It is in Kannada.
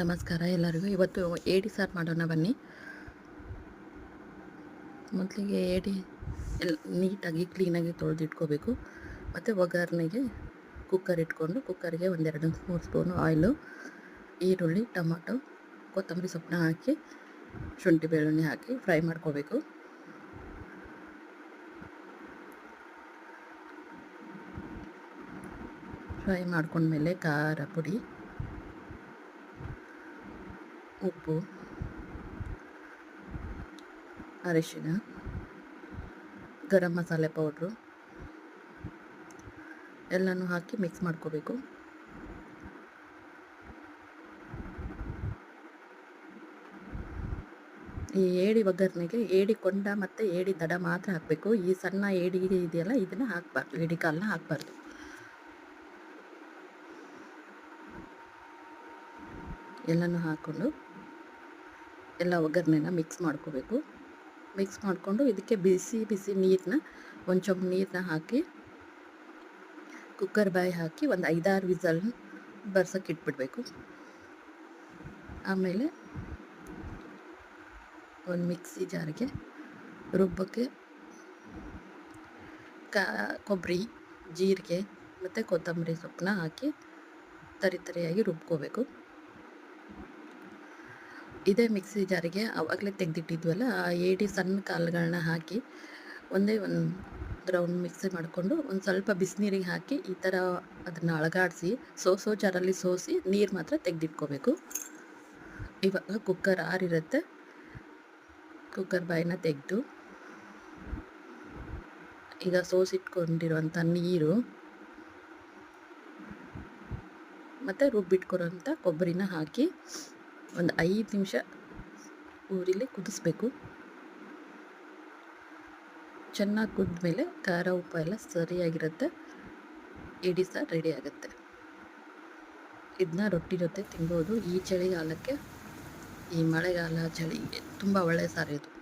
ನಮಸ್ಕಾರ ಎಲ್ಲರಿಗೂ. ಇವತ್ತು ಏಡಿ ಸಾರು ಮಾಡೋಣ ಬನ್ನಿ. ಮೊದಲಿಗೆ ಏಡಿ ಎಲ್ಲ ನೀಟಾಗಿ ಕ್ಲೀನಾಗಿ ತೊಳೆದಿಟ್ಕೋಬೇಕು. ಮತ್ತು ಒಗ್ಗರಣೆಗೆ ಕುಕ್ಕರ್ ಇಟ್ಕೊಂಡು ಕುಕ್ಕರ್ಗೆ ಒಂದೆರಡು ಮೂರು ಸ್ಪೂನು ಆಯಿಲು, ಈರುಳ್ಳಿ, ಟೊಮಾಟೊ, ಕೊತ್ತಂಬರಿ ಸೊಪ್ಪನ್ನ ಹಾಕಿ, ಶುಂಠಿ ಬೆಳ್ಳುಳ್ಳಿ ಹಾಕಿ ಫ್ರೈ ಮಾಡ್ಕೋಬೇಕು. ಫ್ರೈ ಮಾಡ್ಕೊಂಡ್ಮೇಲೆ ಖಾರ ಪುಡಿ. ಉಪ್ಪು ಅರಿಶಿನ ಗರಂ ಮಸಾಲೆ ಪೌಡ್ರು ಎಲ್ಲನೂ ಹಾಕಿ ಮಿಕ್ಸ್ ಮಾಡ್ಕೋಬೇಕು. ಈ ಏಡಿ ಒಗ್ಗರಣೆಗೆ ಏಡಿ ಕೊಂಡ ಮತ್ತು ಏಡಿ ದಡ ಮಾತ್ರ ಹಾಕಬೇಕು. ಈ ಸಣ್ಣ ಏಡಿ ಇದೆಯಲ್ಲ, ಇದನ್ನು ಹಾಕಬಾರ್ದು. ಏಡಿ ಕಾಲನ್ನ ಹಾಕಬಾರ್ದು. ಎಲ್ಲನೂ ಹಾಕ್ಕೊಂಡು ಎಲ್ಲ ಒಗ್ಗರಣೆನ ಮಿಕ್ಸ್ ಮಾಡ್ಕೋಬೇಕು. ಮಿಕ್ಸ್ ಮಾಡಿಕೊಂಡು ಇದಕ್ಕೆ ಬಿಸಿ ಬಿಸಿ ನೀರನ್ನ ಒಂದು ಚೊಂಬ ನೀರನ್ನ ಹಾಕಿ ಕುಕ್ಕರ್ ಬಾಯಿ ಹಾಕಿ ಒಂದು ಐದಾರು ವಿಸಲ್ ಬರ್ಸೋಕೆ ಇಟ್ಬಿಡಬೇಕು. ಆಮೇಲೆ ಒಂದು ಮಿಕ್ಸಿ ಜಾರಿಗೆ ರುಬ್ಬಕ್ಕೆ ಕಾ ಕೊಬ್ಬರಿ ಜೀರಿಗೆ ಮತ್ತು ಕೊತ್ತಂಬರಿ ಸೊಪ್ಪನ್ನ ಹಾಕಿ ತರಿ ತರಿಯಾಗಿ ರುಬ್ಕೋಬೇಕು. ಇದೇ ಮಿಕ್ಸಿ ಜಾರಿಗೆ ಆವಾಗಲೇ ತೆಗೆದಿಟ್ಟಿದ್ವಲ್ಲ, ಆ ಏಡಿ ಸಣ್ಣ ಕಾಳುಗಳನ್ನ ಹಾಕಿ ಒಂದೇ ಒಂದು ರೌಂಡ್ ಮಿಕ್ಸಿ ಮಾಡಿಕೊಂಡು ಒಂದು ಸ್ವಲ್ಪ ಬಿಸಿನೀರಿಗೆ ಹಾಕಿ ಈ ಥರ ಅದನ್ನು ಅಳಗಾಡಿಸಿ, ಸೋಸೋ ಜಾರಲ್ಲಿ ಸೋಸಿ ನೀರು ಮಾತ್ರ ತೆಗೆದಿಟ್ಕೋಬೇಕು. ಇವಾಗ ಕುಕ್ಕರ್ ಆರಿರುತ್ತೆ. ಕುಕ್ಕರ್ ಬಾಯಿನ ತೆಗೆದು ಈಗ ಸೋಸಿಟ್ಕೊಂಡಿರುವಂಥ ನೀರು ಮತ್ತು ರುಬ್ಬಿಟ್ಕೊರೋಂಥ ಕೊಬ್ಬರಿನ ಹಾಕಿ ಒಂದು ಐದು ನಿಮಿಷ ಊರಿಲಿ ಕುದಿಸ್ಬೇಕು. ಚೆನ್ನಾಗಿ ಕುದ್ಮೇಲೆ ಖಾರ ಉಪ್ಪು ಎಲ್ಲ ಸರಿಯಾಗಿರುತ್ತೆ. ಇಡಿ ಸಹ ರೆಡಿ ಆಗುತ್ತೆ. ಇದನ್ನ ರೊಟ್ಟಿ ಜೊತೆ ತಿನ್ಬೋದು. ಈ ಚಳಿಗಾಲಕ್ಕೆ ಈ ಮಳೆಗಾಲ ಚಳಿಗೆ ತುಂಬ ಒಳ್ಳೆಯ ಸಾರು ಇದು